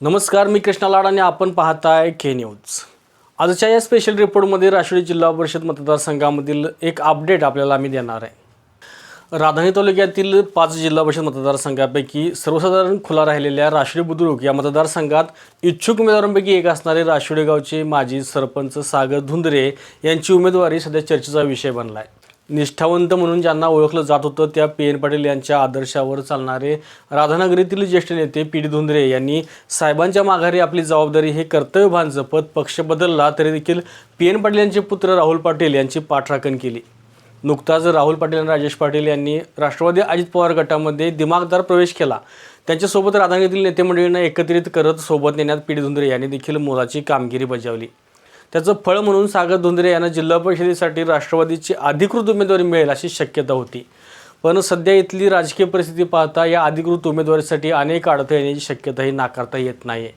नमस्कार मी कृष्णा लाड आणि आपण पाहताय के न्यूज आजच्या या स्पेशल रिपोर्टमध्ये राष्ट्रीय जिल्हा परिषद मतदारसंघामधील एक अपडेट आपल्याला आम्ही देणार आहे. राधानी तालुक्यातील पाच जिल्हा परिषद मतदारसंघापैकी सर्वसाधारण खुला राहिलेल्या राष्ट्रीय बुद्रुक या मतदारसंघात इच्छुक उमेदवारांपैकी एक असणारे राष्ट्रीय गावचे माजी सरपंच सागर धुंदरे यांची उमेदवारी सध्या चर्चेचा विषय बनला आहे निष्ठावंत म्हणून ज्यांना ओळखलं जात होतं त्या पी एन पाटील यांच्या आदर्शावर चालणारे राधानगरीतील ज्येष्ठ नेते पी डी धुंद्रे यांनी साहेबांच्या माघारी आपली जबाबदारी हे कर्तव्यभान जपत पक्ष बदलला तरी देखील पी एन पाटील यांचे पुत्र राहुल पाटील यांची पाठराखण केली. नुकताच राहुल पाटील आणि राजेश पाटील यांनी राष्ट्रवादी अजित पवार गटामध्ये दिमागदार प्रवेश केला. त्यांच्यासोबत राधानगरीतील नेते मंडळींना एकत्रित करत सोबत नेण्यात पी डी धुंद्रे यांनी देखील मोलाची कामगिरी बजावली. त्याचं फळ म्हणून सागर धुंदरे यांना जिल्हा परिषदेसाठी राष्ट्रवादीची अधिकृत उमेदवारी मिळेल अशी शक्यता होती. पण सध्या इथली राजकीय परिस्थिती पाहता या अधिकृत उमेदवारीसाठी अनेक अडथळे येण्याची शक्यताही नाकारता येत नाही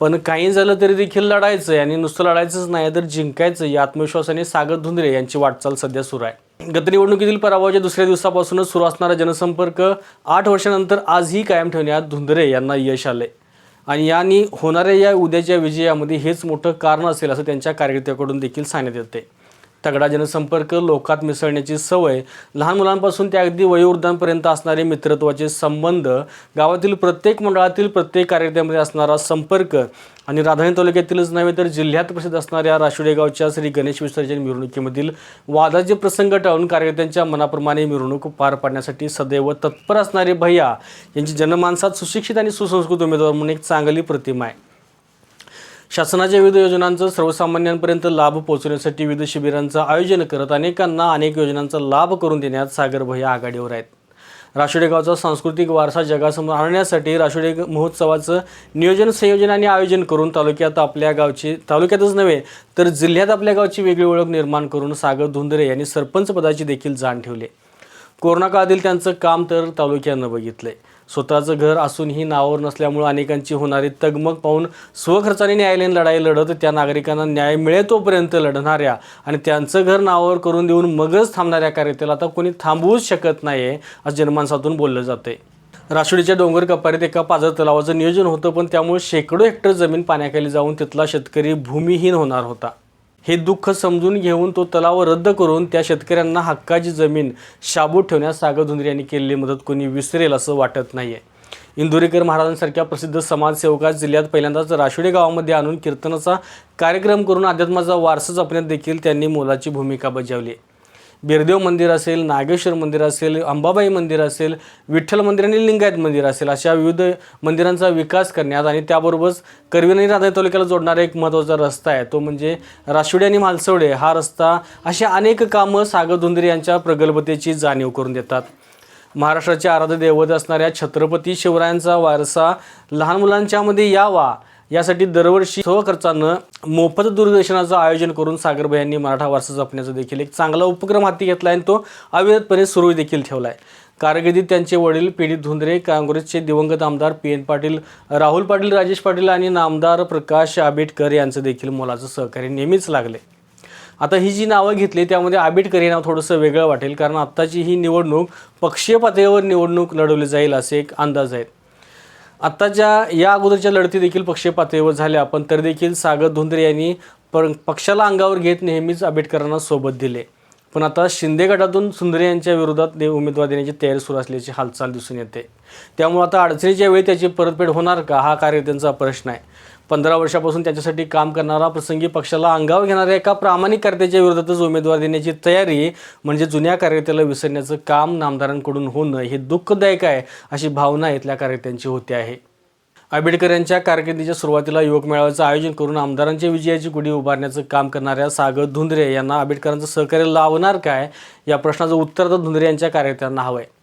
पण काही झालं तरी देखील लढायचं आहे आणि नुसतं लढायचंच नाही तर जिंकायचं या आत्मविश्वासाने सागर धुंदरे यांची वाटचाल सध्या सुरू आहे. गतनिवडणुकीतील पराभवाच्या दुसऱ्या दिवसापासूनच सुरू असणारा जनसंपर्क आठ वर्षानंतर आजही कायम ठेवण्यात धुंदरे यांना यश आले आणि यांनी होणाऱ्या या उद्याच्या विजयामध्ये हेच मोठं कारण असेल असं त्यांच्या कार्यकर्त्याकडून देखील सांगण्यात येते तगडा जनसंपर्क लोकात मिसळण्याची सवय लहान मुलांपासून ते अगदी वयोवृद्धांपर्यंत असणारे मित्रत्वाचे संबंध गावातील प्रत्येक मंडळातील प्रत्येक कार्यकर्त्यामध्ये असणारा संपर्क आणि राधानी तालुक्यातीलच नव्हे तर जिल्ह्यात प्रसिद्ध असणाऱ्या राशिवडे गावच्या श्री गणेश विसर्जन मिरवणुकीमधील वादाचे प्रसंग टाळून कार्यकर्त्यांच्या मनाप्रमाणे मिरवणूक पार पाडण्यासाठी सदैव तत्पर असणारे भैया यांची जनमानसात सुशिक्षित आणि सुसंस्कृत उमेदवार म्हणून एक चांगली प्रतिमा आहे. शासनाच्या विविध योजनांचा सर्वसामान्यांपर्यंत लाभ पोहोचवण्यासाठी विविध शिबिरांचं आयोजन करत अनेकांना अनेक योजनांचा लाभ करून देण्यात सागर भैया आघाडीवर आहेत. राशिवडे गावचा सांस्कृतिक वारसा जगासमोर आणण्यासाठी राशिवडे महोत्सवाचं नियोजन संयोजन आणि आयोजन करून तालुक्यात आपल्या गावची तालुक्यातच नव्हे तर जिल्ह्यात आपल्या गावची वेगळी ओळख निर्माण करून सागर धुंदरे यांनी सरपंच पदाची देखील जाण ठेवली. कोरोना काळातील त्यांचं काम तर तालुक्यानं बघितलंय. स्वतःचं घर असूनही नावावर नसल्यामुळं अनेकांची होणारी तगमग पाहून स्वखर्चाने न्यायालयीन लढाई लढत त्या नागरिकांना न्याय मिळेल तोपर्यंत लढणाऱ्या आणि त्यांचं घर नावावर करून देऊन मगच थांबणाऱ्या कार्यतेला आता कोणी थांबवूच शकत नाही आहे असं जनमानसातून बोललं जातंय. राष्ट्रवादीच्या डोंगर कपारीत एका पाझर तलावाचं नियोजन होतं पण त्यामुळे शेकडो हेक्टर जमीन पाण्याखाली जाऊन तिथला शेतकरी भूमिहीन होणार होता. हे दुःख समजून घेऊन तो तलाव रद्द करून त्या शेतकऱ्यांना हक्काची जमीन शाबूत ठेवण्यास सागर धुंदरे यांनी केलेली मदत कोणी विसरेल असं वाटत नाही आहे इंदुरीकर महाराजांसारख्या प्रसिद्ध समाजसेवकास जिल्ह्यात पहिल्यांदाच राशिडे गावामध्ये आणून कीर्तनाचा कार्यक्रम करून अध्यात्माचा वारसा जपण्यात देखील त्यांनी मोलाची भूमिका बजावली आहे. बिरदेव मंदिर असेल नागेश्वर मंदिर असेल अंबाबाई मंदिर असेल विठ्ठल मंदिर आणि लिंगायत मंदिर असेल अशा विविध मंदिरांचा विकास करण्यात आणि त्याबरोबरच करवीन आणि राधाई तालुक्याला जोडणारा एक महत्त्वाचा रस्ता आहे. तो म्हणजे राशिवडे आणि म्हालसवडे. हा रस्ता अशा अनेक कामं सागर धुंदरे यांच्या प्रगल्भतेची जाणीव करून देतात. महाराष्ट्राचे आराध्य दैवत असणाऱ्या छत्रपती शिवरायांचा वारसा लहान मुलांच्यामध्ये यावा. यासाठी दरवर्षी स्वखर्चानं मोफत दूरदर्शनाचं आयोजन करून सागरभाई यांनी मराठा वारसा जपण्याचा देखील एक चांगला उपक्रम हाती घेतला आणि तो अविरतपणे सुरू देखील ठेवला आहे कारकिर्दीत त्यांचे वडील पीडित धुंदरे काँग्रेसचे दिवंगत आमदार पी एन पाटील राहुल पाटील राजेश पाटील आणि नामदार प्रकाश आंबेडकर यांचं देखील मोलाचं सहकार्य नेहमीच लागले आता ही जी नावं घेतली त्यामध्ये आंबेडकर हे नाव थोडंसं वेगळं वाटेल कारण आत्ताची ही निवडणूक पक्षीय पातळीवर निवडणूक लढवली जाईल असे एक अंदाज आहेत आत्ताच्या या अगोदरच्या लढती देखील पक्षीय पातळीवर झाल्या. पण तरी देखील सागर धुंदरे यांनी पक्षाला अंगावर घेत नेहमीच आंबेडकरांना सोबत दिले. पण आता शिंदे गटातून सुंदरे यांच्या विरोधात दे उमेदवार देण्याची तयारी सुरू असल्याची हालचाल दिसून येते. त्यामुळे आता अडचणीच्या वेळी त्याची परतफेड होणार का? हा कार्यकर्त्यांचा प्रश्न आहे. पंधरा वर्षापासून त्याच्यासाठी काम करणारा प्रसंगी पक्षाला अंगावर घेणाऱ्या एका प्रामाणिक कर्त्याच्या विरोधातच उमेदवार देण्याची तयारी म्हणजे जुन्या कार्यकर्त्याला विसरण्याचं काम नामदारांकडून होणं हे दुःखदायक आहे अशी भावना इथल्या कार्यकर्त्यांची होते आहे. आंबेडकर यांच्या कारकिर्दीच्या सुरुवातीला युवक मेळाव्याचं आयोजन करून आमदारांच्या विजयाची गुढी उभारण्याचं काम करणाऱ्या सागर धुंदरे यांना आंबेडकरांचं सहकार्य लावणार काय या प्रश्नाचं उत्तर तर धुंदरे यांच्या कार्यकर्त्यांना हवं आहे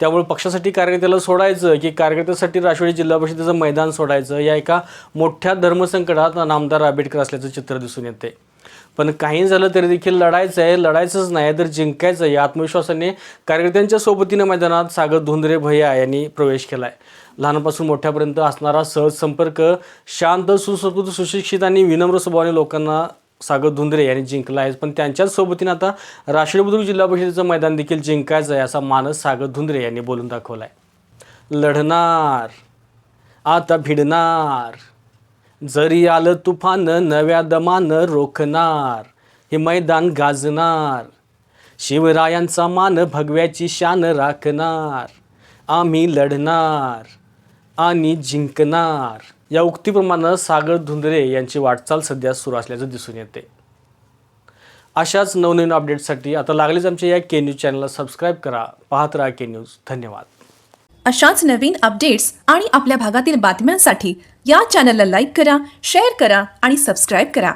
त्यामुळे पक्षासाठी कार्यकर्त्याला सोडायचं की कार्यकर्त्यासाठी राष्ट्रवादी जिल्हा परिषदेचं मैदान सोडायचं या एका मोठ्या धर्मसंकटात नामदार आंबेडकर असल्याचं चित्र दिसून येते. पण काही झालं तरी देखील लढायचं आहे लढायचंच नाही तर जिंकायचं आहे. या आत्मविश्वासाने कार्यकर्त्यांच्या सोबतीनं मैदानात सागर धुंदरे भैया यांनी प्रवेश केला आहे लहानपासून मोठ्यापर्यंत असणारा सहज संपर्क शांत सुसंस्कृत सुशिक्षित आणि विनम्र स्वभावाने लोकांना सागर धुंद्रे यांनी जिंकला आहे. पण त्यांच्याच सोबतीनं आता राष्ट्रीय बुद्रुक जिल्हा परिषदेचं मैदान देखील जिंकायचं आहे असा मानस सागर धुंद्रे यांनी बोलून दाखवला आहे लढणार आता भिडणार जरी आलं तुफान नव्या दमानं रोखणार हे मैदान गाजणार. शिवरायांचा मान भगव्याची शान राखणार. आम्ही लढणार. आणि जिंकणार. या उक्तीप्रमाणे सागर धुंदरे यांची वाटचाल सध्या सुरू असल्याचं दिसून येते. अशाच नवनवीन अपडेट्ससाठी आता लागलीच आमच्या या के न्यूज चॅनलला सबस्क्राईब करा. पाहत राहा के न्यूज धन्यवाद. अशाच नवीन अपडेट्स आणि आपल्या भागातील बातम्यांसाठी या चॅनलला लाईक करा शेअर करा आणि सबस्क्राईब करा.